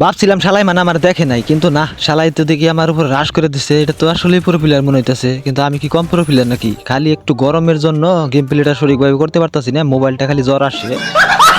ভাবছিলাম শালাই মানে আমার দেখে নাই, কিন্তু না, শালাই তো দেখি আমার উপর হ্রাস করে দিচ্ছে এটা তো আসলে পুরো মনে হইতেছে, কিন্তু আমি কি কম পুরো নাকি? খালি একটু গরমের জন্য গেম প্লেটা সঠিকভাবে করতে পারতাছি না মোবাইলটা খালি জ্বর আসে।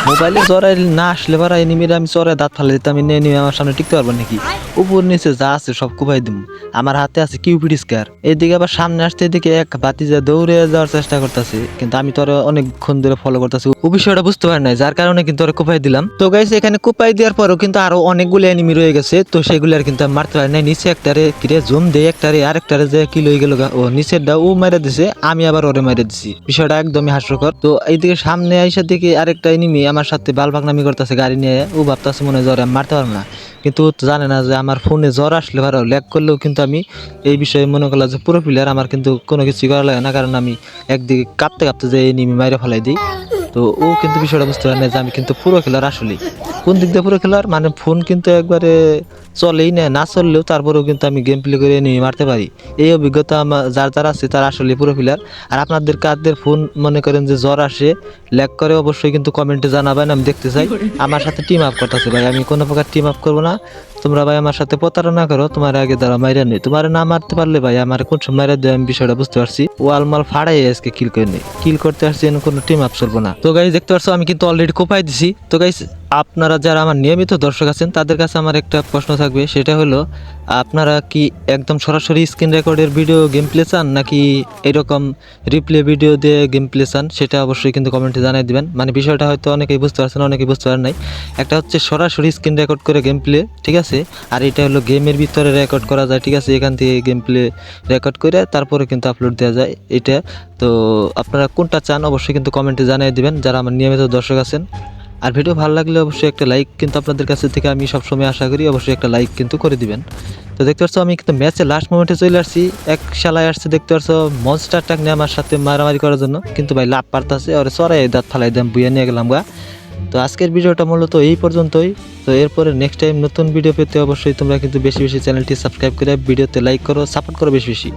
মোবাইলে জ্বর না আসলে পারা এনিমিরা আমি চরে দাঁত ফালে দিতাম এনে আমার সামনে টিকতে পারব নাকি? উপর নিচে যা আছে সব কুপাই দিম। আমার হাতে আছে কিউপিড স্কার এদিকে আবার সামনে আসতে এদিকে এক বাতি যা দৌড়ে যাওয়ার চেষ্টা করতেছে, কিন্তু আমি তোর অনেকক্ষণ ধরে ফলো করতেছি। ও বিষয়টা বুঝতে পারি নাই, যার কারণে কিন্তু ওরা কুপাই দিলাম। তো গাইস এখানে কুপাই দেওয়ার পরেও কিন্তু আরও অনেকগুলো এনিমি রয়ে গেছে, তো সেগুলো আর কিন্তু মারতে পারি নাই। নিচে একটারে কিরে জুম দে, একটারে আর একটারে যে কি লই গেল ও নিচের নিচেরটা ও মেরে দিছে, আমি আবার ওরে মেরে দিছি। বিষয়টা একদমই হাস্যকর। তো এইদিকে সামনে আইসা দিকে আরেকটা এনিমি আমার সাথে বালভাগনামি করতেছে গাড়ি নিয়ে। ও ভাবতেছে মনে হয় মারতে পারব না। কিন্তু জানে না যে আমার ফোনে জ্বর আসলে ভালো ল্যাগ করলেও কিন্তু আমি এই বিষয়ে মনে করলাম যে পুরো প্লেয়ার আমার কিন্তু কোনো কিছুই করা লাগে না, কারণ আমি একদিকে কাঁপতে কাঁপতে যে এই নিমি মাইরে ফেলাই দিই। তো ও কিন্তু বিষয়টা বুঝতে পারে না যে আমি কিন্তু পুরো খেলার আসলেই। কোন দিক দিয়ে পুরো খেলার মানে ফোন কিন্তু একবারে চলেই না না চললেও তারপরেও কিন্তু আমি গেম প্লে করে নিয়ে মারতে পারি। এই অভিজ্ঞতা আমার যার যার আছে, তার আসলে পুরো প্লেয়ার আর আপনাদের কাদের ফোন মনে করেন যে জ্বর আসে ল্যাক করে অবশ্যই কিন্তু কমেন্টে জানাবেন, আমি দেখতে চাই। আমার সাথে টিম আপ করতেছে ভাই, আমি কোনো প্রকার টিম আপ করব না। তোমরা ভাই আমার সাথে প্রতারণা করো, তোমার আগে দ্বারা মাইরা নেই। তোমার না মারতে পারলে ভাই আমার কোন সময় মাইরা দেয় আমি বিষয়টা বুঝতে পারছি। ওয়াল মাল ফাড়াই আজকে কিল করে নেই। কিল করতে আসছি কোনো টিম আপ চলবো না। তো গাইজ দেখতে পারছ আমি কিন্তু অলরেডি কোপাই দিছি। তো গাইজ আপনারা যারা আমার নিয়মিত দর্শক আছেন, তাদের কাছে আমার একটা প্রশ্ন থাকবে। সেটা হলো, আপনারা কি একদম সরাসরি স্ক্রিন রেকর্ডের ভিডিও গেম প্লে চান, নাকি এরকম রিপ্লে ভিডিও দিয়ে গেম প্লে চান? সেটা অবশ্যই কিন্তু কমেন্টে জানিয়ে দেবেন। মানে বিষয়টা হয়তো অনেকেই বুঝতে পারছেন, অনেকেই বুঝতে পারেন নাই। একটা হচ্ছে সরাসরি স্ক্রিন রেকর্ড করে গেম প্লে ঠিক আছে? আর এটা হলো গেমের ভিতরে রেকর্ড করা যায়, ঠিক আছে? এখান থেকে গেম প্লে রেকর্ড করে তারপরে কিন্তু আপলোড দেওয়া যায় এটা। তো আপনারা কোনটা চান, অবশ্যই কিন্তু কমেন্টে জানিয়ে দেবেন। যারা আমার নিয়মিত দর্শক আছেন আর ভিডিও ভালো লাগলে অবশ্যই একটা লাইক, কিন্তু আপনাদের কাছে থেকে আমি সবসময় আশা করি অবশ্যই একটা লাইক কিন্তু করে দিবেন। তো দেখতে পাচ্ছ, আমি কিন্তু ম্যাচে লাস্ট মোমেন্টে চলে আসছি। এক শালায় আসছে, দেখতে পাচ্ছ মনস্টার টাক নিয়ে আমার সাথে মারামারি করার জন্য। কিন্তু ভাই লাভ পারতাছে, ওরে সরাই দাঁত ফালাই দাম বুয়ে নিয়ে গেলাম গা। তো আজকের ভিডিওটা মূলত এই পর্যন্তই। তো এরপরে নেক্সট টাইম নতুন ভিডিও পেতে অবশ্যই তোমরা কিন্তু বেশি বেশি চ্যানেলটি সাবস্ক্রাইব করে ভিডিওতে লাইক করো সাপোর্ট করো বেশি বেশি।